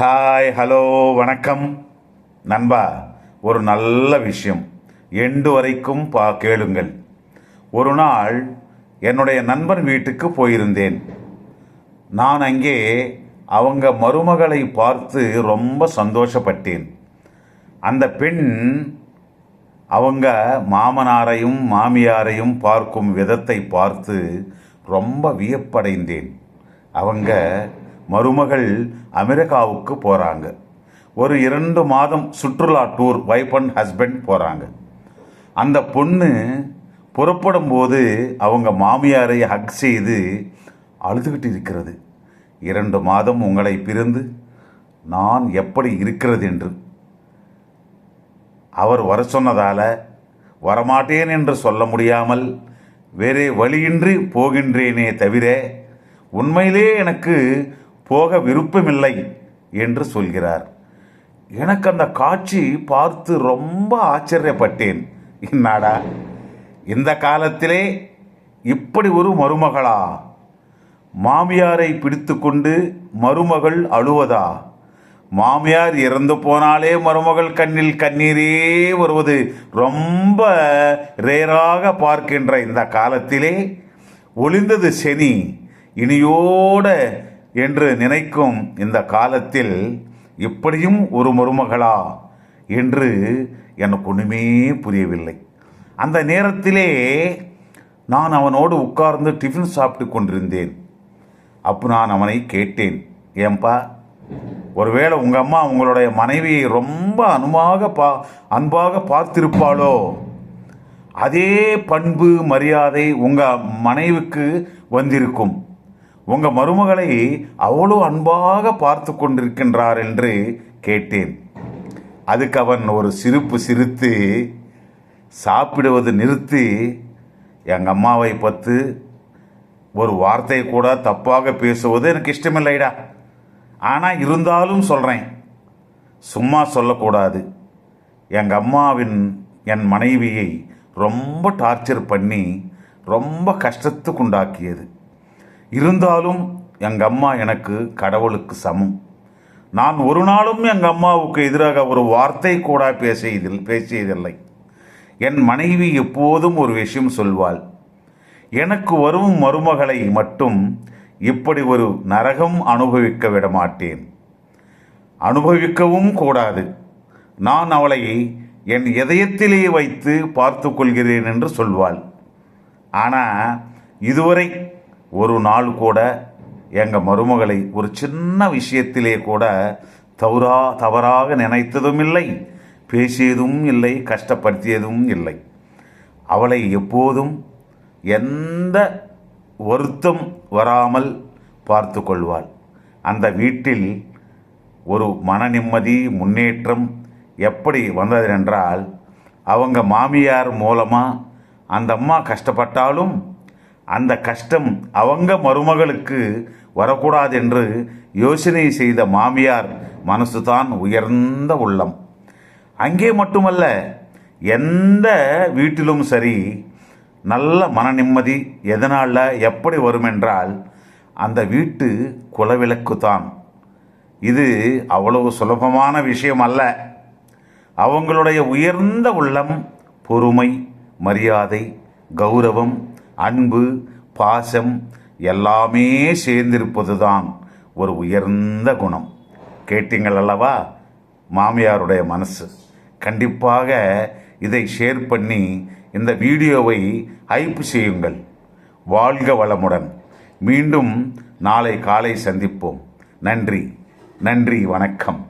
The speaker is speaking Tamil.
ஹாய் ஹலோ வணக்கம். நண்பா ஒரு நல்ல விஷயம். எண்டு வரைக்கும் பா கேளுங்கள். ஒரு நாள் என்னுடைய நண்பன் வீட்டுக்கு போயிருந்தேன். நான் அங்கே அவங்க மருமகளை பார்த்து ரொம்ப சந்தோஷப்பட்டேன். அந்த பெண் அவங்க மாமனாரையும் மாமியாரையும் பார்க்கும் விதத்தை பார்த்து ரொம்ப வியப்படைந்தேன். அவங்க மருமகள் அமெரிக்காவுக்கு போகிறாங்க ஒரு இரண்டு மாதம் சுற்றுலா டூர் வைஃப் அண்ட் ஹஸ்பண்ட் போகிறாங்க அந்த பொண்ணு புறப்படும் போது அவங்க மாமியாரை ஹக் செய்து அழுதுகிட்டு இருக்கிறது. இரண்டு மாதம் உங்களை பிரிந்து நான் எப்படி இருக்கிறது என்று. அவர் வர சொன்னதால் வரமாட்டேன் என்று சொல்ல முடியாமல் வேறே வழியின்றி போகின்றேனே தவிர உண்மையிலே எனக்கு போக விருப்பமில்லை என்று சொல்கிறார். எனக்கு அந்த காட்சி பார்த்து ரொம்ப ஆச்சரியப்பட்டேன். என்னடா இந்த காலத்திலே இப்படி ஒரு மருமகளா? மாமியாரை பிடித்துக்கொண்டு மருமகள் அழுவதா? மாமியார் இறந்து போனாலே மருமகள் கண்ணில் கண்ணீரே வருவது ரொம்ப ரேராக பார்க்கின்ற இந்த காலத்திலே ஒளிந்தது சனி. இனியோட என்று நினைக்கும் இந்த காலத்தில் இப்படியும் ஒரு மருமகளா என்று எனக்கு ஒன்றுமே புரியவில்லை. அந்த நேரத்திலே நான் அவனோடு உட்கார்ந்து டிஃபன் சாப்பிட்டு கொண்டிருந்தேன். அப்போ நான் அவனை கேட்டேன் ஏன்பா ஒருவேளை உங்கள் அம்மா உங்களுடைய மனைவியை ரொம்ப அனுமாக பா அன்பாக பார்த்திருப்பாளோ? அதே பண்பு மரியாதை உங்கள் மனைவிக்கு வந்திருக்கும். உங்கள் மருமகளை அவ்வளோ அன்பாக பார்த்து கொண்டிருக்கின்றார் என்று கேட்டேன். அதுக்கு அவன் ஒரு சிரிப்பு சிரித்து சாப்பிடுவது நிறுத்தி எங்கள் அம்மாவை பத்து ஒரு வார்த்தை கூட தப்பாக பேசுவது எனக்கு இஷ்டமில்லைடா. ஆனால் இருந்தாலும் சொல்கிறேன் சும்மா சொல்லக்கூடாது. எங்கள் அம்மாவின் என் மனைவியை ரொம்ப டார்ச்சர் பண்ணி ரொம்ப கஷ்டத்துக்கு உண்டாக்கியது இருந்தாலும் எங்கள் அம்மா எனக்கு கடவுளுக்கு சமம். நான் ஒரு நாளும் எங்கள் அம்மாவுக்கு எதிராக ஒரு வார்த்தை கூட பேசியதில் பேசியதில்லை. என் மனைவி எப்போதும் ஒரு விஷயம் சொல்வாள். எனக்கு வரும் மருமகளை மட்டும் இப்படி ஒரு நரகம் அனுபவிக்க விட மாட்டேன் அனுபவிக்கவும் கூடாது. நான் அவளை என் இதயத்திலே வைத்து பார்த்து கொள்கிறேன் என்று சொல்வாள். ஆனால் இதுவரை ஒரு நாள் கூட எங்கள் மருமகளை ஒரு சின்ன விஷயத்திலே கூட தவறா தவறாக நினைத்ததும் இல்லை பேசியதும் இல்லை கஷ்டப்படுத்தியதும் இல்லை. அவளை எப்போதும் எந்த வருத்தம் வராமல் பார்த்து கொள்வாள். அந்த வீட்டில் ஒரு மன நிம்மதி முன்னேற்றம் எப்படி வந்ததென்றால் அவங்க மாமியார் மூலமாக அந்த அம்மா கஷ்டப்பட்டாலும் அந்த கஷ்டம் அவங்க மருமகளுக்கு வரக்கூடாது என்று யோசனை செய்த மாமியார் மனசுதான் உயர்ந்த உள்ளம். அங்கே மட்டுமல்ல எந்த வீட்டிலும் சரி நல்ல மன நிம்மதி எதனால் எப்படி வரும் என்றால் அந்த வீட்டு குலவிளக்கு தான் இது அவ்வளவு சுலபமான விஷயம் அல்ல அவங்களுடைய உயர்ந்த உள்ளம் பொறுமை மரியாதை கௌரவம் அன்பு பாசம் எல்லாமே சேர்ந்திருப்பது தான் ஒரு உயர்ந்த குணம். கேட்டீங்கள் அல்லவா மாமியாருடைய மனசு. கண்டிப்பாக இதை ஷேர் பண்ணி இந்த வீடியோவை ஹைப் செய்யுங்கள். வாழ்க வளமுடன். மீண்டும் நாளை காலை சந்திப்போம். நன்றி. நன்றி வணக்கம்.